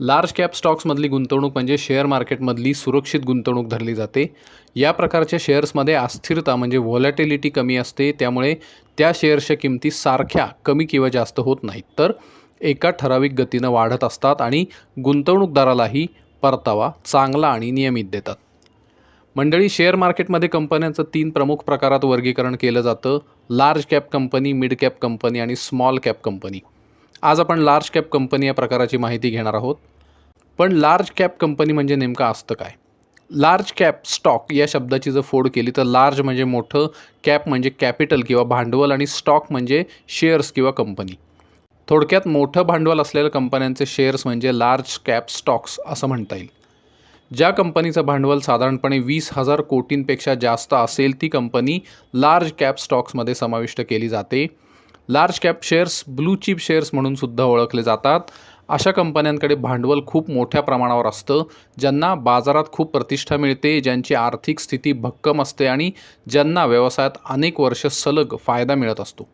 Large cap स्टॉक्समधली गुंतवणूक म्हणजे share मार्केटमधली सुरक्षित गुंतवणूक धरली जाते. या प्रकारच्या शेअर्समध्ये अस्थिरता म्हणजे व्हॉलॅटिलिटी कमी असते त्यामुळे त्या शेअर्सच्या किमती सारख्या कमी किंवा जास्त होत नाहीत. तर एका ठराविक गतीनं वाढत असतात आणि गुंतवणूकदारालाही परतावा चांगला आणि नियमित देतात. मंडळी शेअर मार्केटमध्ये कंपन्यांचं तीन प्रमुख प्रकारात वर्गीकरण केलं जातं. Large cap company mid cap company आणि स्मॉल कॅप कंपनी. आज आपण लार्ज कॅप कंपनी या प्रकाराची माहिती घेणार आहोत. पण लार्ज कॅप कंपनी म्हणजे नेमकं असतं काय? लार्ज कॅप स्टॉक या शब्दाची जर फोड केली तर लार्ज म्हणजे मोठं कॅप म्हणजे कॅपिटल किंवा भांडवल आणि स्टॉक म्हणजे शेअर्स किंवा कंपनी थोडक्यात मोठं भांडवल असलेल्या कंपन्यांचे शेअर्स म्हणजे लार्ज कॅप स्टॉक्स असं म्हणता येईल. ज्या कंपनीचं भांडवल साधारणपणे वीस हजार कोटींपेक्षा जास्त असेल ती कंपनी लार्ज कॅप स्टॉक्समध्ये समाविष्ट केली जाते. Large cap shares blue chip shares म्हणून सुद्धा ओळखले जातात. अशा कंपन्यांकडे भांडवल खूप मोठ्या प्रमाणावर असतं ज्यांना बाजारात खूप प्रतिष्ठा मिळते ज्यांची आर्थिक स्थिती भक्कम असते आणि ज्यांना व्यवसायात अनेक वर्ष सलग फायदा मिळत असतो.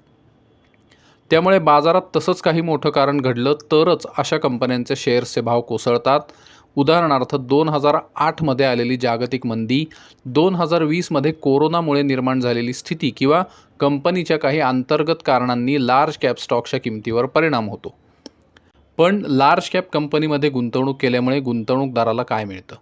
त्यामुळे बाजारात तसंच काही मोठं कारण घडलं तरच अशा कंपन्यांचे शेअर्सचे भाव कोसळतात. उदाहरणार्थ दोन हजार आठमध्ये आलेली जागतिक मंदी दोन हजार वीसमध्ये कोरोनामुळे निर्माण झालेली स्थिती किंवा कंपनीच्या काही अंतर्गत कारणांनी लार्ज कॅप स्टॉकच्या किमतीवर परिणाम होतो. पण लार्ज कॅप कंपनीमध्ये गुंतवणूक केल्यामुळे गुंतवणूकदाराला काय मिळतं?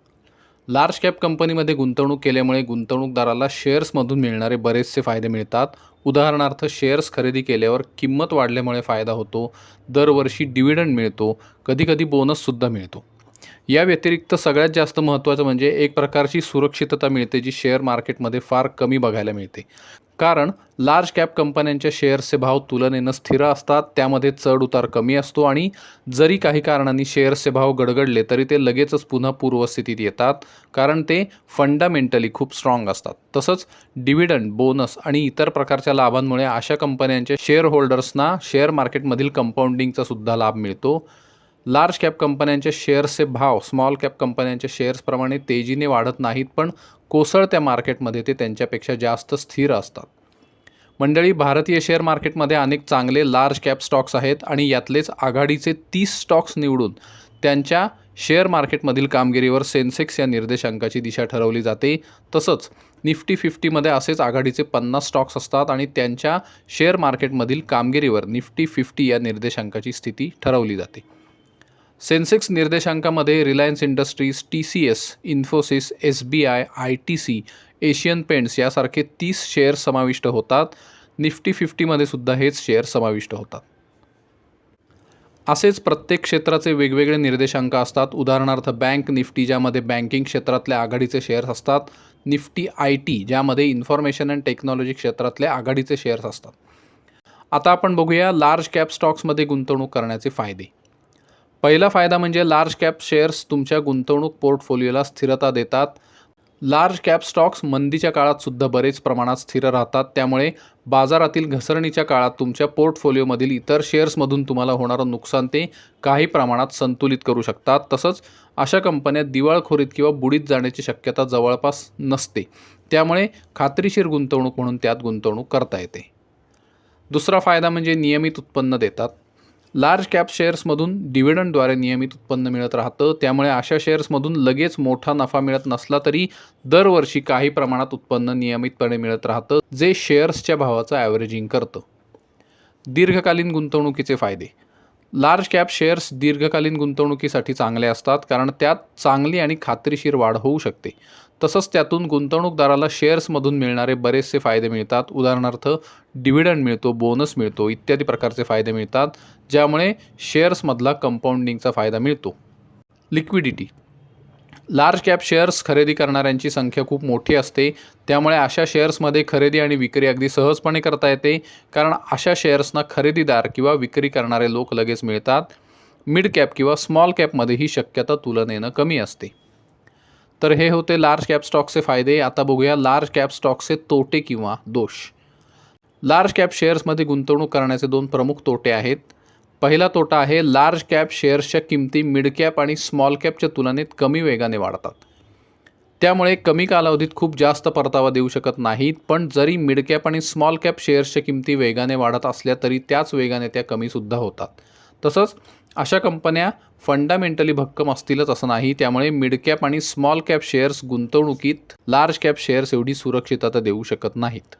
लार्ज कॅप कंपनीमध्ये गुंतवणूक केल्यामुळे गुंतवणूकदाराला शेअर्समधून मिळणारे बरेचसे फायदे मिळतात. उदाहरणार्थ शेअर्स खरेदी केल्यावर किंमत वाढल्यामुळे फायदा होतो. दरवर्षी डिव्हिडंड मिळतो. कधीकधी बोनससुद्धा मिळतो. या व्यतिरिक्त सगळ्यात जास्त महत्त्वाचं म्हणजे एक प्रकारची सुरक्षितता मिळते जी शेअर मार्केटमध्ये फार कमी बघायला मिळते. कारण लार्ज कॅप कंपन्यांच्या शेअर्सचे भाव तुलनेनं स्थिर असतात त्यामध्ये चढ उतार कमी असतो आणि जरी काही कारणांनी शेअर्सचे भाव गडगडले तरी ते लगेचच पुन्हा पूर्वस्थितीत येतात कारण ते फंडामेंटली खूप स्ट्रॉंग असतात. तसंच डिव्हिडंड बोनस आणि इतर प्रकारच्या लाभांमुळे अशा कंपन्यांच्या शेअर होल्डर्सना शेअर मार्केटमधील कंपाऊंडिंगचा सुद्धा लाभ मिळतो. लार्ज कॅप कंपन्यांच्या शेअर्सचे भाव स्मॉल कॅप कंपन्यांच्या शेअर्सप्रमाणे तेजीने वाढत नाहीत पण कोसळत्या मार्केटमध्ये ते त्यांच्यापेक्षा जास्त स्थिर असतात. मंडळी भारतीय शेअर मार्केटमध्ये अनेक चांगले लार्ज कॅप स्टॉक्स आहेत आणि यातलेच आघाडीचे तीस स्टॉक्स निवडून त्यांच्या शेअर मार्केटमधील कामगिरीवर सेन्सेक्स या निर्देशांकाची दिशा ठरवली जाते. तसंच निफ्टी फिफ्टीमध्ये असेच आघाडीचे पन्नास स्टॉक्स असतात आणि त्यांच्या शेअर मार्केटमधील कामगिरीवर निफ्टी फिफ्टी या निर्देशांकाची स्थिती ठरवली जाते. सेन्सेक्स निर्देशांकामध्ये Reliance Industries T C S Infosys S B I I T C Asian Paints यासारखे तीस शेअर समाविष्ट होतात. निफ्टी फिफ्टीमध्ये सुद्धा हेच शेअर समाविष्ट होतात. असेच प्रत्येक क्षेत्राचे वेगवेगळे निर्देशांक असतात. उदाहरणार्थ बँक निफ्टी ज्यामध्ये बँकिंग क्षेत्रातल्या आघाडीचे शेअर्स असतात. निफ्टी आय टी ज्यामध्ये इन्फॉर्मेशन अँड टेक्नॉलॉजी क्षेत्रातले आघाडीचे शेअर्स असतात. आता आपण बघूया लार्ज कॅप स्टॉक्समध्ये गुंतवणूक करण्याचे फायदे. पहिला फायदा म्हणजे लार्ज कॅप शेअर्स तुमच्या गुंतवणूक पोर्टफोलिओला स्थिरता देतात. लार्ज कॅप स्टॉक्स मंदीच्या काळात सुद्धा बरेच प्रमाणात स्थिर राहतात. त्यामुळे बाजारातील घसरणीच्या काळात तुमच्या पोर्टफोलिओमधील इतर शेअर्समधून तुम्हाला होणारं नुकसान ते काही प्रमाणात संतुलित करू शकतात. तसंच अशा कंपन्या दिवाळखोरीत किंवा बुडीत जाण्याची शक्यता जवळपास नसते. त्यामुळे खात्रीशीर गुंतवणूक म्हणून त्यात गुंतवणूक करता येते. दुसरा फायदा म्हणजे नियमित उत्पन्न देतात. लार्ज कॅप शेअर्समधून डिव्हिडंडद्वारे नियमित उत्पन्न मिळत राहतं. त्यामुळे अशा शेअर्समधून लगेच मोठा नफा मिळत नसला तरी दरवर्षी काही प्रमाणात उत्पन्न नियमितपणे मिळत राहतं जे शेअर्सच्या भावाचं ॲव्हरेजिंग करतं. दीर्घकालीन गुंतवणुकीचे फायदे. लार्ज कॅप शेअर्स दीर्घकालीन गुंतवणुकीसाठी चांगले असतात कारण त्यात चांगली आणि खात्रीशीर वाढ होऊ शकते. तसंच त्यातून गुंतवणूकदाराला शेअर्समधून मिळणारे बरेचसे फायदे मिळतात. उदाहरणार्थ डिव्हिडंड मिळतो बोनस मिळतो इत्यादी प्रकारचे फायदे मिळतात ज्यामुळे शेअर्समधला कंपाऊंडिंगचा फायदा मिळतो. लिक्विडिटी. लार्ज कॅप शेअर्स खरेदी करणाऱ्यांची संख्या खूप मोठी असते. त्यामुळे अशा शेअर्समध्ये खरेदी आणि विक्री अगदी सहजपणे करता येते कारण अशा शेअर्सना खरेदीदार किंवा विक्री करणारे लोक लगेच मिळतात. मिड कॅप किंवा स्मॉल कॅपमध्ये ही शक्यता तुलनेनं कमी असते. तर हे होते लार्ज कॅप स्टॉकचे फायदे. आता बघूया लार्ज कॅप स्टॉकचे तोटे किंवा दोष. लार्ज कॅप शेअर्समध्ये गुंतवणूक करण्याचे दोन प्रमुख तोटे आहेत. पहिला तोटा आहे लार्ज कॅप शेअर्सच्या किमती मिड कॅप आणि स्मॉल कॅपच्या तुलनेत कमी वेगाने वाढतात. त्यामुळे कमी कालावधीत खूप जास्त परतावा देऊ शकत नाहीत पण जरी मिड कॅप आणि स्मॉल कॅप शेअर्सच्या किमती वेगाने वाढत असल्या तरी त्याच वेगाने त्या कमीसुद्धा होतात. तसंच अशा कंपन्या फंडामेंटली भक्कम असतीलच असं नाही. त्यामुळे मिड कॅप आणि स्मॉल कॅप शेअर्स गुंतवणुकीत लार्ज कॅप शेअर्स एवढी सुरक्षितता देऊ शकत नाहीत.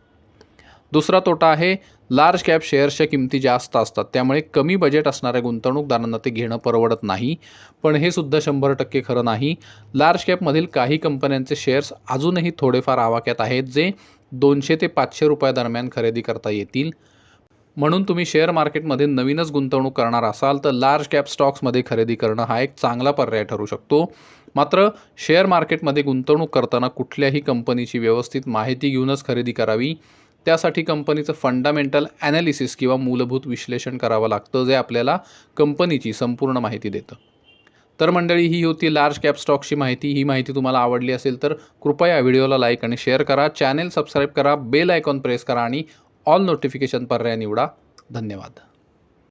दुसरा तोटा आहे लार्ज कॅप शेअर्सच्या किमती जास्त असतात. त्यामुळे कमी बजेट असणाऱ्या गुंतवणूकदारांना ते घेणं परवडत नाही. पण हे सुद्धा शंभर टक्के खरं नाही. लार्ज कॅपमधील काही कंपन्यांचे शेअर्स अजूनही थोडेफार आवाक्यात आहेत जे दोनशे ते पाचशे रुपयादरम्यान खरेदी करता येतील. म्हणून तुम्ही शेअर मार्केटमध्ये नवीनच गुंतवणूक करणार असाल तर लार्ज कॅप स्टॉक्समध्ये खरेदी करणं हा एक चांगला पर्याय ठरू शकतो. मात्र शेअर मार्केटमध्ये गुंतवणूक करताना कुठल्याही कंपनीची व्यवस्थित माहिती घेऊनच खरेदी करावी. त्यासाठी कंपनीचं फंडामेंटल ॲनालिसिस किंवा मूलभूत विश्लेषण करावं लागतं जे आपल्याला कंपनीची संपूर्ण माहिती देतं. तर मंडळी ही होती लार्ज कॅप स्टॉकची माहिती. ही माहिती तुम्हाला आवडली असेल तर कृपया व्हिडिओला लाईक आणि शेअर करा. चॅनेल सबस्क्राईब करा. बेल आयकॉन प्रेस करा आणि ऑल नोटिफिकेशन पर्याय निवडा। धन्यवाद।